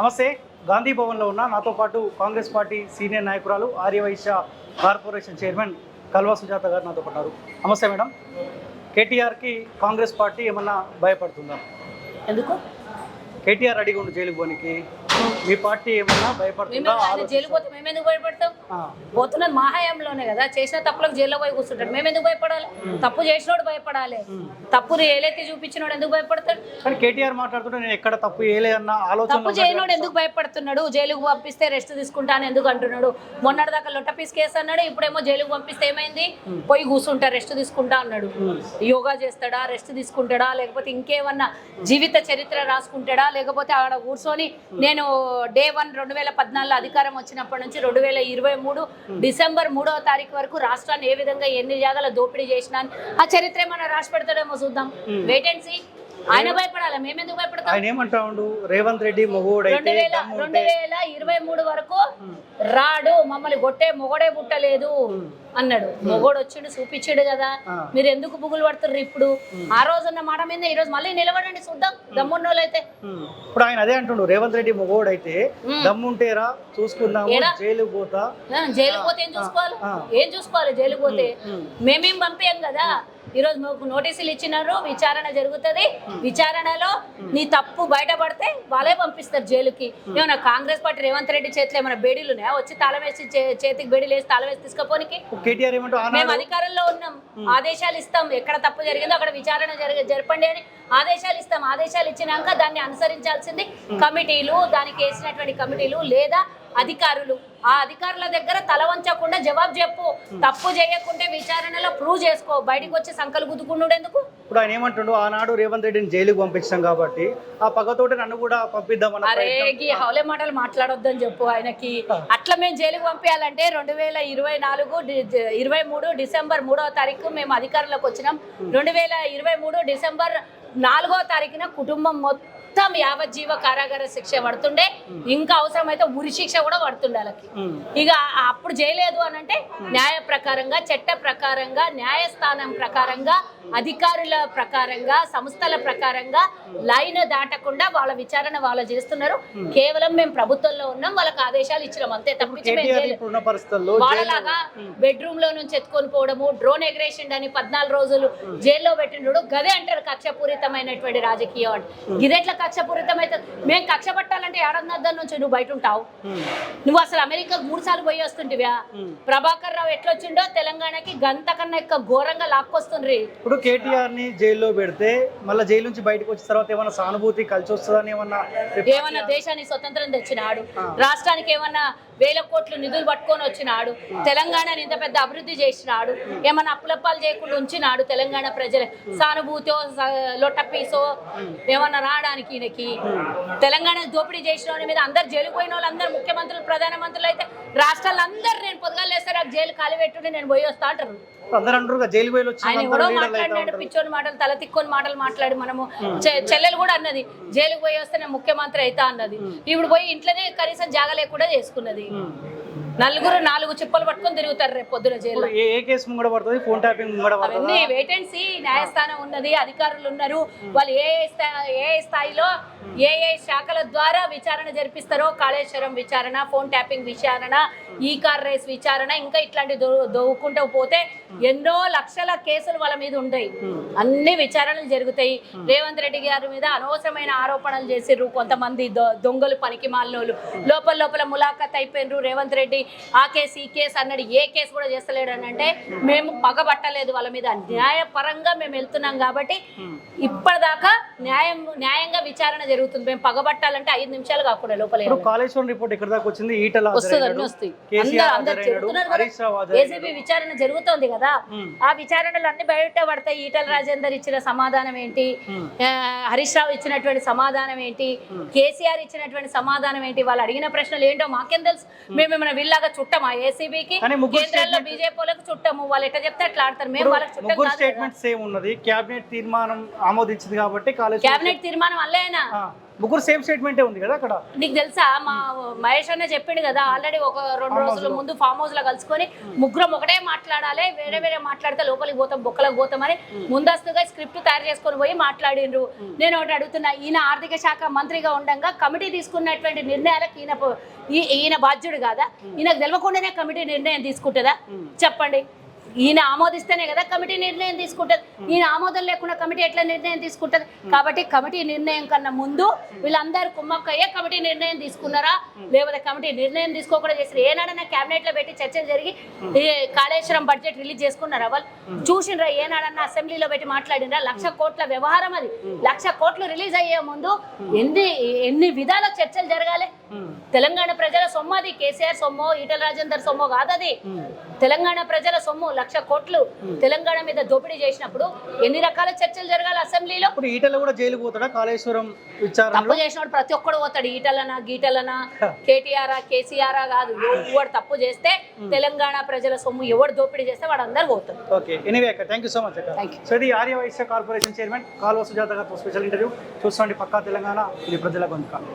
నమస్తే. గాంధీ భవన్లో ఉన్న నాతో పాటు కాంగ్రెస్ పార్టీ సీనియర్ నాయకురాలు ఆర్యవైశ్య కార్పొరేషన్ చైర్మన్ కల్వా సుజాత గారు నాతో పాటు ఉన్నారు. నమస్తే మేడం. కేటీఆర్కి కాంగ్రెస్ పార్టీ ఏమన్నా భయపడుతుందా? ఎందుకు? కేటీఆర్ రెడీగా ఉండు జైలుకు పోనీకి. మీ పార్టీ ఏమన్నా భయపడుతుందా? జైలు పోతే మేము ఎందుకు భయపడతాం పోతున్నది మా హయాంలోనే కదా. చేసిన తప్పులకు జైల్లో పోయి కూర్చుంటాడు మేము ఎందుకు భయపడాలి తప్పు చేసినోడు భయపడాలి. తప్పుని ఏలెత్తి చూపించినోడు ఎందుకు భయపడతాడు? కానీ కేటీఆర్ మాట్లాడుతుంటే నేను ఎక్కడ తప్పు అన్న ఆలోచన తప్పు చేయనోడు ఎందుకు భయపడుతున్నాడు? జైలుకు పంపిస్తే రెస్ట్ తీసుకుంటాను ఎందుకు అంటున్నాడు? మొన్నటి దాకా లొట్ట పీస్ కేసు అన్నాడు ఇప్పుడేమో జైలుకు పంపిస్తే ఏమైంది? పోయి కూర్చుంటా రెస్ట్ తీసుకుంటా అన్నాడు. యోగా చేస్తాడా రెస్ట్ తీసుకుంటాడా లేకపోతే ఇంకేమన్నా జీవిత చరిత్ర రాసుకుంటాడా లేకపోతే ఆడ కూర్చొని నేను డే వన్ రెండు వేల పద్నాలుగులో అధికారం వచ్చినప్పటి నుంచి రెండు వేల ఇరవై మూడు డిసెంబర్ మూడవ తారీఖు వరకు రాష్ట్రాన్ని ఏ విధంగా ఎన్ని జాగాల దోపిడీ చేసినాను ఆ చరిత్ర ఏమన్నా రాసి పెడతాడేమో చూద్దాం. వెయిట్ అండ్ సీ ఆయన భయపడాలి? మేమెందుకు భయపడతాం? ఆయన ఏమంటా ఉండు? రేవంత్ రెడ్డి మొగోడైతే రెండు వేల రెండు వేల ఇరవై మూడు వరకు రాడు మమ్మల్ని కొట్టే మొగడే పుట్టలేదు అన్నాడు. మొగోడు వచ్చిండు చూపించాడు కదా. మీరు ఎందుకు బుగులు పడుతుర్రు ఇప్పుడు? ఆ రోజు ఉన్న మాట మీద ఈ రోజు మళ్ళీ నిలబడండి చూద్దాం. దమ్మున్నోళ్ళు అయితే. ఇప్పుడు ఆయన అదే అంటుండు రేవంత్ రెడ్డి మొగోడైతే దమ్ముంటేరా చూసుకుందాము ఏడా? జైలుకు పోతా. జైలుకు పోతే ఏం చూసుకోవాలి. ఏం చూసుకోవాలి జైలుకు పోతే? మేమేం పంపించాం కదా? ఈరోజు మాకు నోటీసులు ఇచ్చినారు విచారణ జరుగుతుంది. విచారణలో నీ తప్పు బయటపడితే వాళ్ళే పంపిస్తారు జైలుకి. ఏమన్నా కాంగ్రెస్ పార్టీ రేవంత్ రెడ్డి చేతిలో ఏమైనా బేడీలు ఉన్నాయా? వచ్చి తాళం వేసి చేతికి బేడీలు వేసి తాళం వేసి తీసుకపోనికి? మేము అధికారంలో ఉన్నాం. ఆదేశాలు ఇస్తాం. ఎక్కడ తప్పు జరిగిందో అక్కడ విచారణ జరగ జరపండి అని ఆదేశాలు ఇస్తాం. ఆదేశాలు ఇచ్చినాక దాన్ని అనుసరించాల్సింది కమిటీలు దానికి వేసినటువంటి కమిటీలు లేదా అధికారులు. ఆ అధికారుల దగ్గర తల వంచకుండా జవాబు చెప్పు. తప్పు చేయకుంటే విచారణలో ప్రూవ్ చేసుకో. బయటికి వచ్చి సంకలు గుద్దుకున్నాడు ఎందుకు? ఇప్పుడు ఆయన ఏమంటుండు ఆనాడు రేవంత్ రెడ్డిని జైలుకు పంపించాం కాబట్టి ఆ పగతోటి నన్ను కూడా పంపిద్దామన్న అరే గీ హౌలే మాటలు మాట్లాడొద్దని చెప్పు ఆయనకి. అట్లా మేము జైలుకు పంపించాలంటే రెండు వేల ఇరవై నాలుగు ఇరవై మూడు డిసెంబర్ మూడవ తారీఖు మేము అధికారంలోకి వచ్చినాం. రెండు వేల ఇరవై మూడు డిసెంబర్ నాలుగో తారీఖున కుటుంబం మొత్తం యావజ్జీవ కారాగార శిక్ష పడుతుండే. ఇంకా అవసరమైతే ఉరి శిక్ష కూడా పడుతుండే వాళ్ళకి. ఇక అప్పుడు చేయలేదు అని అంటే న్యాయ ప్రకారంగా చట్ట ప్రకారంగా న్యాయస్థానం ప్రకారంగా అధికారుల ప్రకారంగా సంస్థల ప్రకారంగా లైన్ దాటకుండా వాళ్ళ విచారణ వాళ్ళు చేస్తున్నారు. కేవలం మేము ప్రభుత్వంలో ఉన్నాం వాళ్ళకి ఆదేశాలు ఇచ్చినాం. అంతే తప్పించి వాళ్ళలాగా బెడ్రూమ్లో నుంచి ఎత్తుకొని పోవడము డ్రోన్ ఎగ్రేషన్ అని పద్నాలుగు రోజులు జైల్లో పెట్టినడు గదే అంటారు కక్షపూరితమైనటువంటి రాజకీయం అంటే ఇదెట్లా కక్షపూరితం అయితే మేము కక్ష పట్టాలంటే ఏడన్నద్దం నుంచి నువ్వు బయట ఉంటావు. నువ్వు అసలు అమెరికాకు మూడు సార్లు పోయి వస్తుంటివా. ప్రభాకర్ రావు ఎట్లొచ్చిండో తెలంగాణకి గంత కన్నా ఎక్కువ ఘోరంగా లాక్కొస్తుండ్రి. ఇప్పుడు కేటీఆర్ని జైల్లో పెడితే మళ్ళీ జైలు నుంచి బయటకు వచ్చిన తర్వాత ఏమన్నా సానుభూతి కలిసి వస్తుందని ఏమన్నా ఏమన్నా దేశానికి స్వతంత్రం తెచ్చినాడు. రాష్ట్రానికి ఏమన్నా వేల కోట్లు నిధులు పట్టుకొని వచ్చినాడు. తెలంగాణని ఇంత పెద్ద అభివృద్ధి చేసినాడు. ఏమన్నా అప్పులప్పాలు చేయకుండా ఉంచినాడు తెలంగాణ ప్రజల. సానుభూతో లొట్టపీసో ఏమన్నా రావడానికి ఈయనకి. తెలంగాణ దోపిడీ చేసిన వాడి మీద అందరు జైలు పోయిన వాళ్ళు అందరు ముఖ్యమంత్రులు ప్రధానమంత్రులు అయితే రాష్ట్రాలు అందరు నేను పొద్దుగాలు వేస్తే నాకు జైలు ఖాళీ పెట్టుండి నేను పోయి వస్తా అంటారు. ఆయన ఎవరో మాట్లాడినాడు. పిచ్చోని మాటలు తల తిక్కొని మాటలు మాట్లాడి మనము చెల్లెలు కూడా అన్నది జైలుకు పోయి వస్తే నేను ముఖ్యమంత్రి అవుతా అన్నది. ఇప్పుడు పోయి ఇంట్లోనే కనీసం జాగ లేకుండా చేసుకున్నది నలుగురు నాలుగు చిప్పలు పట్టుకొని తిరుగుతారు రేపు పొద్దున జైల్లో. ఇప్పుడు ఏ ఏ కేసు ముంగడ పడుతుంది? ఫోన్ ట్యాపింగ్ ముంగడ పడుతుంది? అవన్నీ వెయిట్ అండ్ సీ న్యాయస్థానం ఉన్నది అధికారులు ఉన్నారు. వాళ్ళు ఏ ఏ స్థా- ఏ ఏ స్థాయిలో ఏ ఏ శాఖల ద్వారా విచారణ జరిపిస్తారో కాళేశ్వరం విచారణ ఫోన్ ట్యాపింగ్ విచారణ ఈ కార్ రేస్ విచారణ ఇంకా ఇట్లాంటి దొవ్వుకుంటూ పోతే ఎన్నో లక్షల కేసులు వాళ్ళ మీద ఉంటాయి. అన్ని విచారణలు జరుగుతాయి. రేవంత్ రెడ్డి గారి మీద అనవసరమైన ఆరోపణలు చేసిర్రు కొంతమంది దొంగలు పనికి లోపల లోపల ములాఖత్ అయిపోయినరు రేవంత్ రెడ్డి. ఆ కేసు ఈ కేసు అన్నాడు ఏ కేసు కూడా చేస్తలేడు అని అంటే మేము పగబట్టలేదు వాళ్ళ మీద. న్యాయపరంగా మేము వెళ్తున్నాం కాబట్టి ఇప్పటిదాకా న్యాయం న్యాయంగా విచారణ జరుగుతుంది. మేము పగబట్టాలంటే ఐదు నిమిషాలు కాకుండా లోపల కాళేశ్వరం రిపోర్ట్ ఎక్కడ దాకా వచ్చింది? ఈటల వస్తుంది అన్ని వస్తాయి. అందరూ అందరు. ఏసీబీ విచారణ జరుగుతోంది కదా. ఆ విచారణలు అన్ని బయట పడతాయి. ఈటల రాజేందర్ ఇచ్చిన సమాధానం ఏంటి? హరీష్ రావు ఇచ్చినటువంటి సమాధానం ఏంటి? కేసీఆర్ ఇచ్చినటువంటి సమాధానం ఏంటి? వాళ్ళు అడిగిన ప్రశ్నలు ఏంటో మాకేం తెలుసు? మేము ఏమైనా వీళ్ళగా చుట్టమా ఏసీబీకి ముగ్గురు కేంద్రాల్లో బీజేపీలకు చుట్టము వాళ్ళు ఎట్లా చెప్తే అట్లా ఆడతారు మేము వాళ్ళకి చుట్టం. స్టేట్మెంట్ సేమ్ ఉన్నది కేబినెట్ తీర్మానం ఆమోదించింది కాబట్టి కేబినెట్ తీర్మానం అల్లేనా. ముగ్గురు సేమ్ స్టేట్మెంటే ఉంది కదా అక్కడ? నీకు తెలుసా? మా మహేష్ అన్న చెప్పిండు కదా ఆల్రెడీ ఒక రెండు రోజుల ముందు ఫామ్ హౌస్లో కలుసుకొని ముగ్గురం ఒకటే మాట్లాడాలి వేరే వేరే మాట్లాడితే లోపలికి పోతాం బొక్కలకు పోతామని ముందస్తుగా స్క్రిప్ట్ తయారు చేసుకొని పోయి మాట్లాడిండ్రు. నేను ఒకటి అడుగుతున్నా ఈయన ఆర్థిక శాఖ మంత్రిగా ఉండగా కమిటీ తీసుకున్నటువంటి నిర్ణయాలకు ఈయన ఈయన బాధ్యుడు కాదా? ఈయనకు తెలియకుండానే కమిటీ నిర్ణయం తీసుకుంటుందా? చెప్పండి. ఈయన ఆమోదిస్తేనే కదా కమిటీ నిర్ణయం తీసుకుంటుంది. ఈయన ఆమోదం లేకుండా కమిటీ ఎట్లా నిర్ణయం తీసుకుంటుంది? కాబట్టి కమిటీ నిర్ణయం కన్నా ముందు వీళ్ళందరూ కుమ్మక్కయ్యే కమిటీ నిర్ణయం తీసుకున్నారా? లేకపోతే కమిటీ నిర్ణయం తీసుకోకుండా చేసిన ఏనాడన్నా క్యాబినెట్లో పెట్టి చర్చలు జరిగి కాళేశ్వరం బడ్జెట్ రిలీజ్ చేసుకున్నారా వాళ్ళు? చూసిండ్రా ఏనాడన్నా అసెంబ్లీలో పెట్టి మాట్లాడినరా? లక్ష కోట్ల వ్యవహారం అది. లక్ష కోట్లు రిలీజ్ అయ్యే ముందు ఎన్ని ఎన్ని విధాల చర్చలు జరగాలి? తెలంగాణ ప్రజల సొమ్ము అది. కేసీఆర్ సొమ్ము ఈటల రాజేందర్ సొమ్ము కాదది. తెలంగాణ ప్రజల సొమ్ము. లక్ష కోట్లు తెలంగాణ మీద దోపిడీ చేసినప్పుడు ఎన్ని రకాల చర్చలు జరగాలి అసెంబ్లీలో? ఇప్పుడు ఈటల కూడా జైలుకు పోతాడా? కాళేశ్వరం తప్పు చేసినప్పుడు ప్రతి ఒక్కడు పోతాడు ఈటలనా గీటలనా కేటీఆర్ కేసీఆర్ కాదు. ఎవడు తప్పు చేస్తే తెలంగాణ ప్రజల సొమ్ము ఎవడు దోపిడీ చేస్తే వాడు అందరు పోతాడు ఓకే. ఎనీవే అక్క థ్యాంక్ యూ సో మచ్ అక్క. Thank you. సో ఇది ఆర్య వైశ్య కార్పొరేషన్ చైర్మన్ కాల్వ సుజాత గారితో స్పెషల్ ఇంటర్వ్యూ చూసుకోండి పక్కా తెలంగాణ ఇది ప్రజల గొంతుక